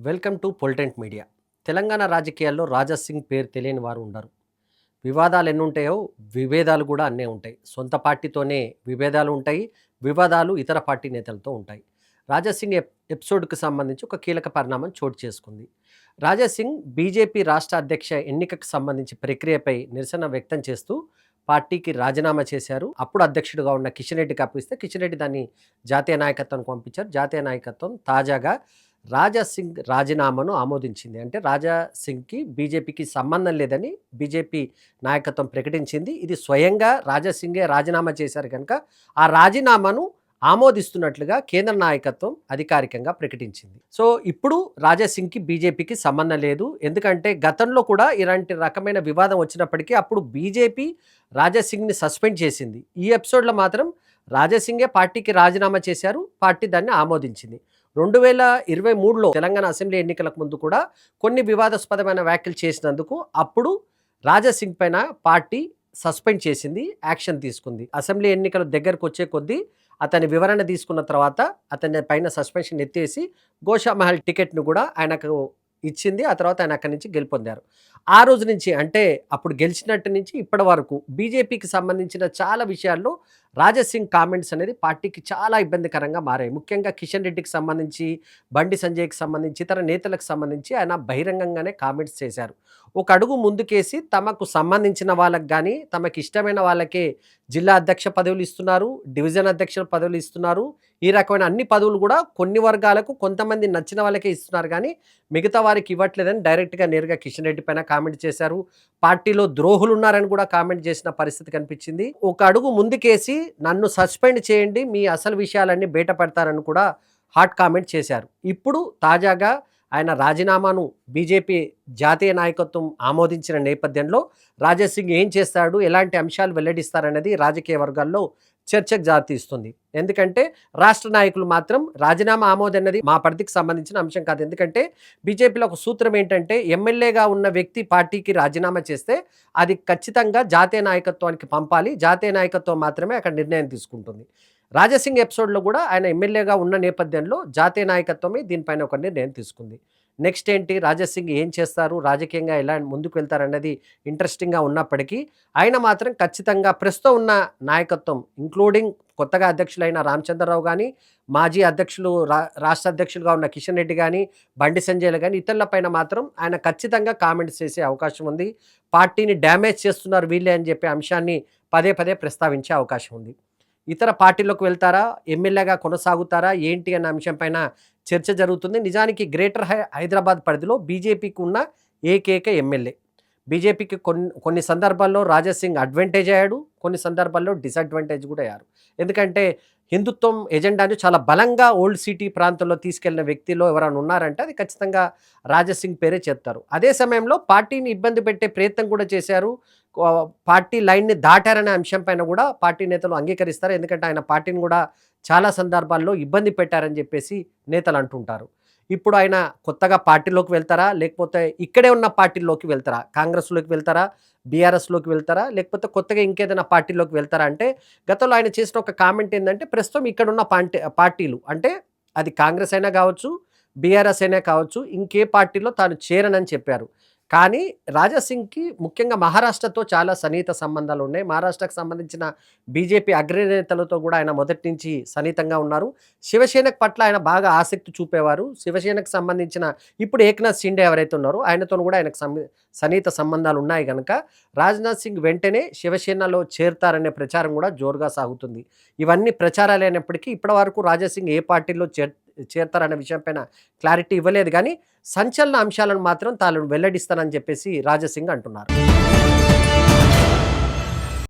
Welcome to పొలిటెంట్ media. Telangana రాజకీయాల్లో రాజా సింగ్ పేరు తెలియని వారు ఉండరు. వివాదాలు ఎన్నుంటాయో విభేదాలు కూడా అన్నీ ఉంటాయి. సొంత పార్టీతోనే విభేదాలు ఉంటాయి. వివాదాలు ఇతర పార్టీ నేతలతో ఉంటాయి. రాజా సింగ్ ఎప్ సంబంధించి ఒక కీలక పరిణామం చోటు చేసుకుంది. రాజా సింగ్ బీజేపీ రాష్ట్ర అధ్యక్ష ఎన్నికకు సంబంధించి ప్రక్రియపై నిరసన వ్యక్తం చేస్తూ పార్టీకి రాజీనామా చేశారు. అప్పుడు అధ్యక్షుడిగా ఉన్న కిషన్ రెడ్డికి అప్పిస్తే కిషన్ రెడ్డి దాన్ని జాతీయ నాయకత్వానికి పంపించారు. జాతీయ నాయకత్వం తాజాగా రాజా సింగ్ రాజీనామాను ఆమోదించింది. అంటే రాజా సింగ్కి బీజేపీకి సంబంధం లేదని బీజేపీ నాయకత్వం ప్రకటించింది. ఇది స్వయంగా రాజా సింగే రాజీనామా చేశారు కనుక ఆ రాజీనామాను ఆమోదిస్తున్నట్లుగా కేంద్ర నాయకత్వం అధికారికంగా ప్రకటించింది. సో ఇప్పుడు రాజా సింగ్కి బీజేపీకి సంబంధం లేదు. ఎందుకంటే గతంలో కూడా ఇలాంటి రకమైన వివాదం వచ్చినప్పటికీ అప్పుడు బీజేపీ రాజా సింగ్ని సస్పెండ్ చేసింది. ఈ ఎపిసోడ్లో మాత్రం రాజా సింగే పార్టీకి రాజీనామా చేశారు. పార్టీ దాన్ని ఆమోదించింది. రెండు వేల ఇరవై మూడులో తెలంగాణ అసెంబ్లీ ఎన్నికలకు ముందు కూడా కొన్ని వివాదాస్పదమైన వ్యాఖ్యలు చేసినందుకు అప్పుడు రాజా సింగ్ పైన పార్టీ సస్పెండ్ చేసింది యాక్షన్ తీసుకుంది. అసెంబ్లీ ఎన్నికలు దగ్గరకు వచ్చే కొద్దీ అతని వివరణ తీసుకున్న తర్వాత అతని పైన సస్పెన్షన్ ఎత్తేసి గోషామహల్ టికెట్ను కూడా ఆయనకు ఇచ్చింది. ఆ తర్వాత ఆయన అక్కడి నుంచి గెలుపొందారు. ఆ రోజు నుంచి అంటే అప్పుడు గెలిచినట్టు నుంచి ఇప్పటి వరకు బీజేపీకి సంబంధించిన చాలా విషయాల్లో రాజసింగ్ కామెంట్స్ అనేది పార్టీకి చాలా ఇబ్బందికరంగా మారాయి. ముఖ్యంగా కిషన్ రెడ్డికి సంబంధించి బండి సంజయ్కి సంబంధించి ఇతర నేతలకు సంబంధించి ఆయన బహిరంగంగానే కామెంట్స్ చేశారు. ఒక అడుగు ముందుకేసి తమకు సంబంధించిన వాళ్ళకి కానీ తమకు ఇష్టమైన వాళ్ళకే జిల్లా అధ్యక్ష పదవులు ఇస్తున్నారు డివిజన్ అధ్యక్ష పదవులు ఇస్తున్నారు. ఈ రకమైన అన్ని పదవులు కూడా కొన్ని వర్గాలకు కొంతమంది నచ్చిన వాళ్ళకే ఇస్తున్నారు కానీ మిగతా వారికి ఇవ్వట్లేదని డైరెక్ట్గా నేరుగా కిషన్ రెడ్డి పైన కామెంట్ చేశారు. పార్టీలో ద్రోహులు ఉన్నారని కూడా కామెంట్ చేసిన పరిస్థితి కనిపించింది. ఒక అడుగు ముందుకేసి నన్ను సస్పెండ్ చేయండి మీ అసలు విషయాలన్నీ బయట పెడతారని కూడా హాట్ కామెంట్ చేశారు. ఇప్పుడు తాజాగా ఆయన రాజీనామాను బీజేపీ జాతీయ నాయకత్వం ఆమోదించిన నేపథ్యంలో రాజేష్ సింగ్ ఏం చేస్తాడు ఎలాంటి అంశాలు వెల్లడిస్తారనేది రాజకీయ వర్గాల్లో చర్చకు జాతీస్తుంది ఎందుకంటే రాష్ట్ర నాయకులు మాత్రం రాజీనామా ఆమోదన్నది మా పరిధికి సంబంధించిన అంశం కాదు. ఎందుకంటే బీజేపీలో ఒక సూత్రం ఏంటంటే ఎమ్మెల్యేగా ఉన్న వ్యక్తి పార్టీకి రాజీనామా చేస్తే అది ఖచ్చితంగా జాతీయ నాయకత్వానికి పంపాలి. జాతీయ నాయకత్వం మాత్రమే అక్కడ నిర్ణయం తీసుకుంటుంది. రాజసింగ్ ఎపిసోడ్లో కూడా ఆయన ఎమ్మెల్యేగా ఉన్న నేపథ్యంలో జాతీయ నాయకత్వమే దీనిపైన ఒక నిర్ణయం తీసుకుంది. నెక్స్ట్ ఏంటి? రాజసింగ్ ఏం చేస్తారు? రాజకీయంగా ఎలా ముందుకు వెళ్తారన్నది ఇంట్రెస్టింగ్గా ఉన్నప్పటికీ ఆయన మాత్రం ఖచ్చితంగా ప్రస్తుతం ఉన్న నాయకత్వం ఇంక్లూడింగ్ కొత్తగా అధ్యక్షులైన రామచంద్రరావు కానీ మాజీ అధ్యక్షులు రా రాష్ట్ర అధ్యక్షులుగా ఉన్న కిషన్ రెడ్డి కానీ బండి సంజయ్లు కానీ ఇతరులపైన మాత్రం ఆయన ఖచ్చితంగా కామెంట్స్ చేసే అవకాశం ఉంది. పార్టీని డ్యామేజ్ చేస్తున్నారు వీళ్ళే అని చెప్పే అంశాన్ని పదే పదే ప్రస్తావించే అవకాశం ఉంది. ఇతర పార్టీలోకి వెళ్తారా? ఎమ్మెల్యేగా కొనసాగుతారా? ఏంటి అన్న అంశం పైన చర్చ జరుగుతుంది. నిజానికి గ్రేటర్ హై హైదరాబాద్ పరిధిలో బీజేపీకి ఉన్న ఏకైక ఎమ్మెల్యే. బీజేపీకి కొన్ని కొన్ని సందర్భాల్లో రాజాసింగ్ అడ్వాంటేజ్ అయ్యాడు. కొన్ని సందర్భాల్లో డిసడ్వాంటేజ్ కూడా అయ్యారు. ఎందుకంటే హిందుత్వం ఎజెండాను చాలా బలంగా ఓల్డ్ సిటీ ప్రాంతంలో తీసుకెళ్ళిన వ్యక్తిలో ఎవరైనా ఉన్నారంటే అది ఖచ్చితంగా రాజాసింగ్ పేరే చెప్తారు అదే సమయంలో పార్టీని ఇబ్బంది పెట్టే ప్రయత్నం కూడా చేశారు. పార్టీ లైన్ని దాటారనే అంశం పైన కూడా పార్టీ నేతలు అంగీకరిస్తారు. ఎందుకంటే ఆయన పార్టీని కూడా చాలా సందర్భాల్లో ఇబ్బంది పెట్టారని చెప్పేసి నేతలు అంటుంటారు ఇప్పుడు ఆయన కొత్తగా పార్టీలోకి వెళ్తారా? లేకపోతే ఇక్కడే ఉన్న పార్టీలోకి వెళ్తారా? కాంగ్రెస్లోకి వెళ్తారా? బీఆర్ఎస్లోకి వెళ్తారా? లేకపోతే కొత్తగా ఇంకేదైనా పార్టీలోకి వెళ్తారా? అంటే గతంలో ఆయన చేసిన ఒక కామెంట్ ఏంటంటే ప్రస్తుతం ఇక్కడ ఉన్న పార్టీ పార్టీలు అంటే అది కాంగ్రెస్ అయినా కావచ్చు బీఆర్ఎస్ అయినా కావచ్చు ఇంకే పార్టీలో తాను చేరనని చెప్పారు. కానీ రాజాసింగ్కి ముఖ్యంగా మహారాష్ట్రతో చాలా సన్నిహిత సంబంధాలు ఉన్నాయి. మహారాష్ట్రకు సంబంధించిన బీజేపీ అగ్రనేతలతో కూడా ఆయన మొదటి నుంచి సన్నిహితంగా ఉన్నారు. శివసేనకు పట్ల ఆయన బాగా ఆసక్తి చూపేవారు. శివసేనకు సంబంధించిన ఇప్పుడు ఏక్నాథ్ షిండే ఎవరైతే ఉన్నారో ఆయనతో కూడా ఆయనకు సన్నిహిత సంబంధాలు ఉన్నాయి కనుక రాజ్నాథ్ సింగ్ వెంటనే శివసేనలో చేరుతారనే ప్రచారం కూడా జోరుగా సాగుతుంది. ఇవన్నీ ప్రచారాలు అయినప్పటికీ ఇప్పటి వరకు రాజాసింగ్ ఏ పార్టీలో చేర్ చేరతారనే విషయంపైన క్లారిటీ ఇవ్వలేదు కానీ సంచలన అంశాలను మాత్రం తాను వెల్లడిస్తానని చెప్పేసి రాజసింగ్ అంటున్నారు.